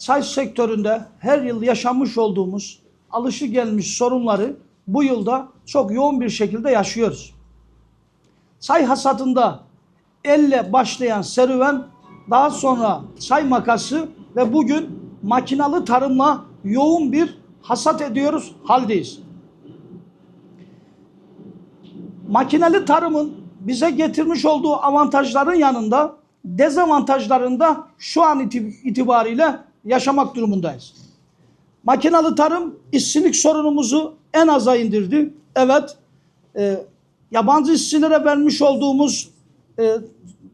çay sektöründe her yıl yaşamış olduğumuz alışı gelmiş sorunları bu yılda çok yoğun bir şekilde yaşıyoruz. Çay hasadında elle başlayan serüven daha sonra çay makası ve bugün makinalı tarımla yoğun bir hasat ediyoruz haldeyiz. Makineli tarımın bize getirmiş olduğu avantajların yanında dezavantajlarını da şu an iti- itibariyle yaşamak durumundayız. Makinalı tarım işsizlik sorunumuzu en aza indirdi. Evet, e, yabancı işçilere vermiş olduğumuz e,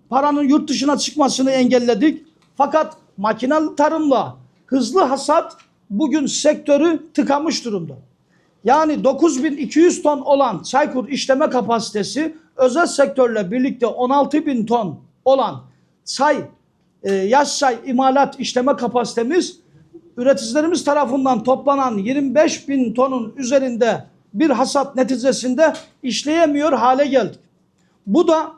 paranın yurt dışına çıkmasını engelledik. Fakat makinalı tarımla hızlı hasat bugün sektörü tıkamış durumda. Yani 9200 ton olan Çaykur işleme kapasitesi özel sektörle birlikte 16000 ton olan çay, e, yaş çay imalat işleme kapasitemiz üreticilerimiz tarafından toplanan 25 bin tonun üzerinde bir hasat neticesinde işleyemiyor hale geldik. Bu da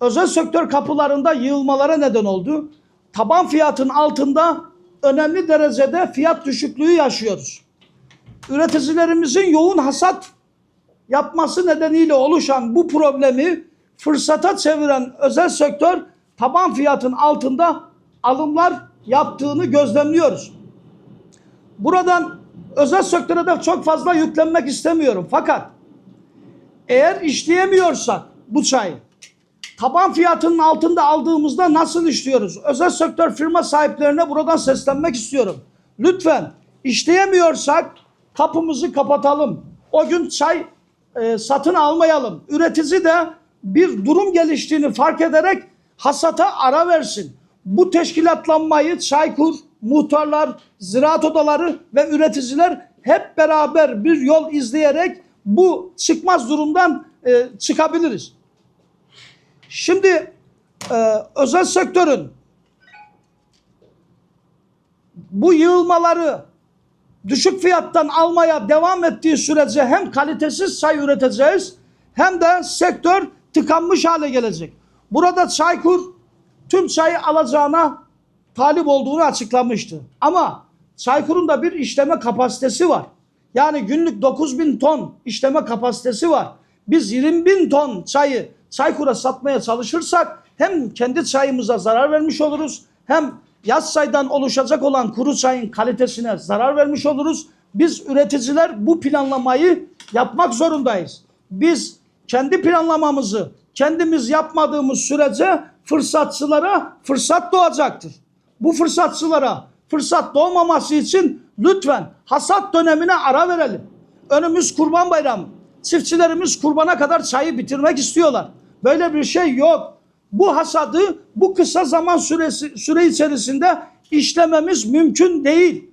özel sektör kapılarında yığılmalara neden oldu. Taban fiyatın altında önemli derecede fiyat düşüklüğü yaşıyoruz. Üreticilerimizin yoğun hasat yapması nedeniyle oluşan bu problemi fırsata çeviren özel sektör taban fiyatın altında alımlar yaptığını gözlemliyoruz. Buradan özel sektöre de çok fazla yüklenmek istemiyorum. Fakat eğer işleyemiyorsak bu çayı taban fiyatının altında aldığımızda nasıl işliyoruz? Özel sektör firma sahiplerine buradan seslenmek istiyorum. Lütfen işleyemiyorsak kapımızı kapatalım. O gün çay e, satın almayalım. Üretici de bir durum geliştiğini fark ederek hasata ara versin. Bu teşkilatlanmayı Çaykur, muhtarlar, ziraat odaları ve üreticiler hep beraber bir yol izleyerek bu çıkmaz durumdan e, çıkabiliriz. Şimdi e, özel sektörün bu yığılmaları düşük fiyattan almaya devam ettiği sürece hem kalitesiz çay üreteceğiz hem de sektör tıkanmış hale gelecek. Burada Çaykur tüm çayı alacağına talip olduğunu açıklamıştı. Ama Çaykur'un da bir işleme kapasitesi var. Yani günlük 9 bin ton işleme kapasitesi var. Biz 20 bin ton çayı Çaykur'a satmaya çalışırsak hem kendi çayımıza zarar vermiş oluruz hem yaz çaydan oluşacak olan kuru çayın kalitesine zarar vermiş oluruz. Biz üreticiler bu planlamayı yapmak zorundayız. Biz kendi planlamamızı kendimiz yapmadığımız sürece fırsatçılara fırsat doğacaktır. Bu fırsatçılara fırsat doğmaması için lütfen hasat dönemine ara verelim. Önümüz Kurban Bayramı. Çiftçilerimiz kurbana kadar çayı bitirmek istiyorlar. Böyle bir şey yok. Bu hasadı bu kısa zaman süresi süre içerisinde işlememiz mümkün değil.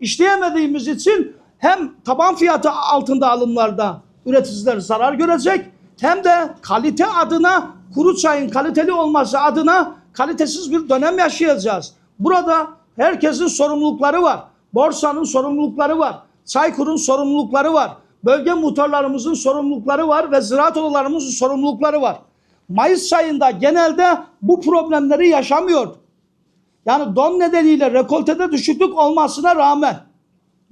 İşleyemediğimiz için hem taban fiyatı altında alımlarda üreticiler zarar görecek hem de kalite adına kuru çayın kaliteli olması adına kalitesiz bir dönem yaşayacağız. Burada herkesin sorumlulukları var. Borsanın sorumlulukları var. Çaykur'un sorumlulukları var. Bölge muhtarlarımızın sorumlulukları var ve ziraat odalarımızın sorumlulukları var. Mayıs ayında genelde bu problemleri yaşamıyor. Yani don nedeniyle rekoltede düşüklük olmasına rağmen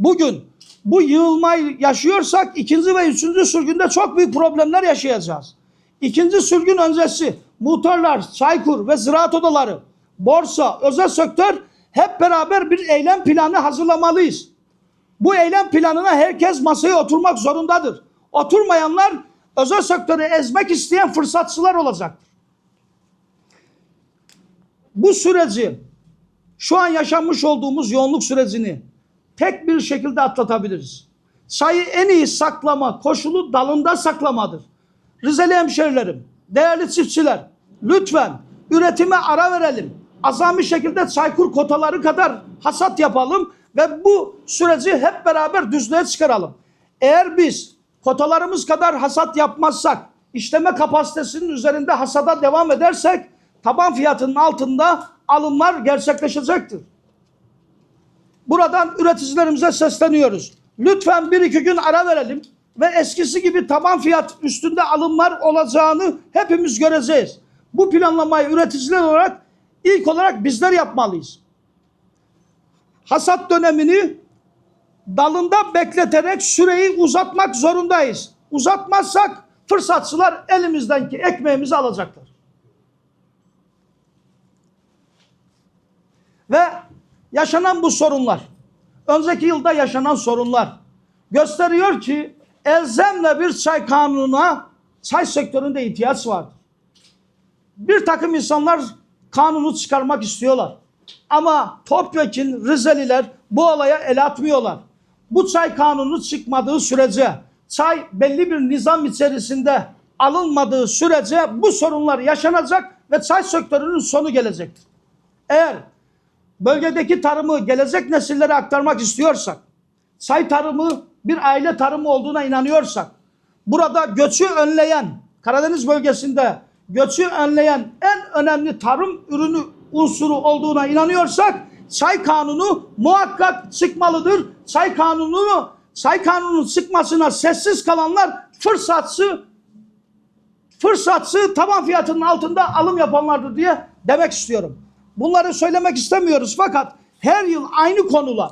bugün bu yığılmayı yaşıyorsak ikinci ve üçüncü sürgünde çok büyük problemler yaşayacağız. İkinci sürgün öncesi muhtarlar, Çaykur ve ziraat odaları, borsa, özel sektör hep beraber bir eylem planı hazırlamalıyız. Bu eylem planına herkes masaya oturmak zorundadır. Oturmayanlar özel sektörü ezmek isteyen fırsatçılar olacaktır. Bu süreci şu an yaşanmış olduğumuz yoğunluk sürecini tek bir şekilde atlatabiliriz. Çayı en iyi saklama koşulu dalında saklamadır. Rizeli hemşerilerim, değerli çiftçiler, lütfen üretime ara verelim. Azami şekilde çaykur kotaları kadar hasat yapalım ve bu süreci hep beraber düzlüğe çıkaralım. Eğer biz kotalarımız kadar hasat yapmazsak, işleme kapasitesinin üzerinde hasada devam edersek, taban fiyatının altında alımlar gerçekleşecektir. Buradan üreticilerimize sesleniyoruz. Lütfen bir iki gün ara verelim ve eskisi gibi taban fiyat üstünde alımlar olacağını hepimiz göreceğiz. Bu planlamayı üreticiler olarak ilk olarak bizler yapmalıyız. hasat dönemini dalında bekleterek süreyi uzatmak zorundayız. Uzatmazsak fırsatçılar elimizdeki ekmeğimizi alacaklar. Ve yaşanan bu sorunlar, önceki yılda yaşanan sorunlar gösteriyor ki elzemle bir çay kanununa çay sektöründe ihtiyaç vardır. Bir takım insanlar kanunu çıkarmak istiyorlar. Ama topyekun Rizeliler bu olaya el atmıyorlar. Bu çay kanunu çıkmadığı sürece, çay belli bir nizam içerisinde alınmadığı sürece bu sorunlar yaşanacak ve çay sektörünün sonu gelecektir. Eğer bölgedeki tarımı gelecek nesillere aktarmak istiyorsak, çay tarımı bir aile tarımı olduğuna inanıyorsak, burada göçü önleyen, Karadeniz bölgesinde göçü önleyen en önemli tarım ürünü unsuru olduğuna inanıyorsak, çay kanunu muhakkak çıkmalıdır. Çay kanununu, çay kanunun çıkmasına sessiz kalanlar fırsatçı, fırsatçı taban fiyatının altında alım yapanlardır diye demek istiyorum. Bunları söylemek istemiyoruz fakat her yıl aynı konular,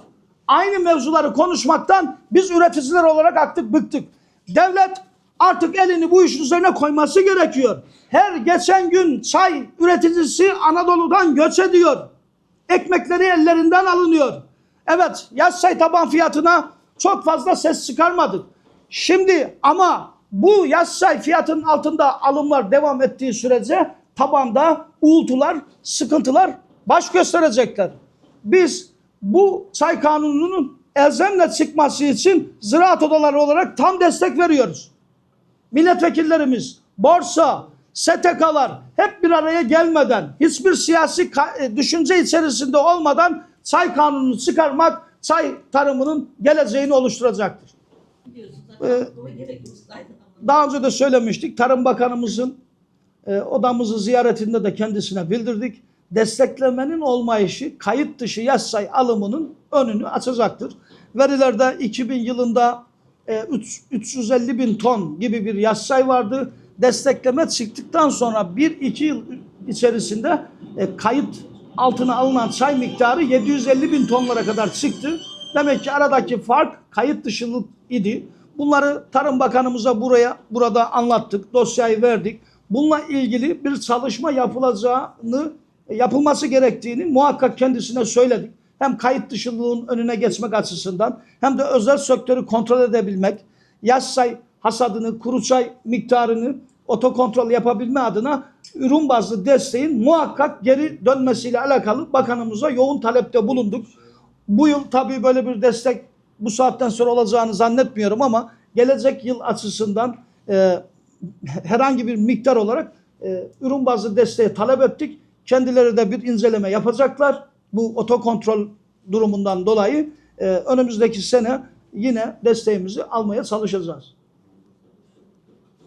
aynı mevzuları konuşmaktan biz üreticiler olarak artık bıktık. Devlet artık elini bu işin üzerine koyması gerekiyor. Her geçen gün çay üreticisi Anadolu'dan göç ediyor. Ekmekleri ellerinden alınıyor. Evet yaz çay taban fiyatına çok fazla ses çıkarmadık. Şimdi ama bu yaz çay fiyatının altında alımlar devam ettiği sürece tabanda uğultular, sıkıntılar baş gösterecekler. Biz bu çay kanununun elzemle çıkması için ziraat odaları olarak tam destek veriyoruz. Milletvekillerimiz, borsa, STK'lar hep bir araya gelmeden, hiçbir siyasi e, düşünce içerisinde olmadan çay kanununu çıkarmak çay tarımının geleceğini oluşturacaktır. Ee, Daha önce de söylemiştik. Tarım Bakanımızın e, odamızı ziyaretinde de kendisine bildirdik. Desteklemenin olmayışı kayıt dışı yasay alımının önünü açacaktır. Verilerde 2000 yılında e, üç- 350 bin ton gibi bir yasay vardı. Destekleme çıktıktan sonra 1-2 yıl içerisinde e, kayıt altına alınan çay miktarı 750 bin tonlara kadar çıktı. Demek ki aradaki fark kayıt dışılık idi. Bunları Tarım Bakanımıza buraya burada anlattık, dosyayı verdik. Bununla ilgili bir çalışma yapılacağını, yapılması gerektiğini muhakkak kendisine söyledik. Hem kayıt dışılığın önüne geçmek açısından hem de özel sektörü kontrol edebilmek, yaz çay hasadını, kuru çay miktarını otokontrol yapabilme adına ürün bazlı desteğin muhakkak geri dönmesiyle alakalı bakanımıza yoğun talepte bulunduk. Bu yıl tabii böyle bir destek bu saatten sonra olacağını zannetmiyorum ama gelecek yıl açısından e, herhangi bir miktar olarak e, ürün bazlı desteği talep ettik. Kendileri de bir inceleme yapacaklar. Bu otokontrol durumundan dolayı e, önümüzdeki sene yine desteğimizi almaya çalışacağız.